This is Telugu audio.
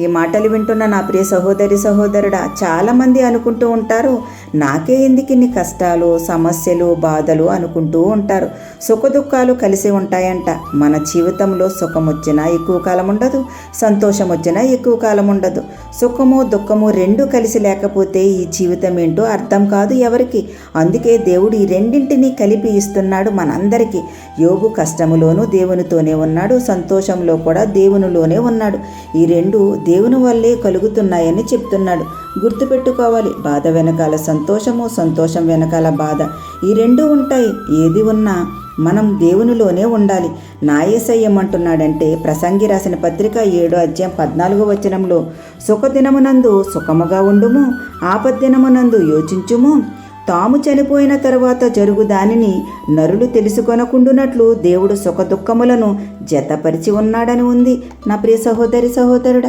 ఈ మాటలు వింటున్న నా ప్రియ సహోదరి సహోదరుడా చాలామంది అనుకుంటూ ఉంటారు నాకే ఎందుకు ఇన్ని కష్టాలు సమస్యలు బాధలు అనుకుంటూ ఉంటారు. సుఖదుఖాలు కలిసి ఉంటాయంట. మన జీవితంలో సుఖం వచ్చినా ఎక్కువ కాలం ఉండదు సంతోషం వచ్చినా ఎక్కువ కాలం ఉండదు సుఖము దుఃఖము రెండు కలిసి లేకపోతే ఈ జీవితం ఏంటో అర్థం కాదు ఎవరికి. అందుకే దేవుడు ఈ రెండింటినీ కలిపి ఇస్తున్నాడు మనందరికీ. యోగు కష్టములోనూ దేవునితోనే ఉన్నాడు సంతోషంలో కూడా దేవునిలోనే ఉన్నాడు. ఈ రెండు దేవుని వల్లే కలుగుతున్నాయని చెప్తున్నాడు. గుర్తుపెట్టుకోవాలి బాధ వెనకాల సంతోషము సంతోషం వెనకాల బాధ. ఈ రెండు ఉంటాయి. ఏది ఉన్నా మనం దేవునిలోనే ఉండాలి. నాయసయ్యమంటున్నాడంటే ప్రసంగి రాసిన పత్రిక ఏడో అధ్యాయం పద్నాలుగో వచనంలో సుఖదినమునందు సుఖముగా ఉండుము ఆపద్దినమునందు యోచించుము. తాము చనిపోయిన తరువాత జరుగు దానిని నరులు తెలుసుకొనకుండునట్లు దేవుడు సుఖదుఖములను జతపరిచి ఉన్నాడని ఉంది. నా ప్రియ సహోదరి సహోదరుడా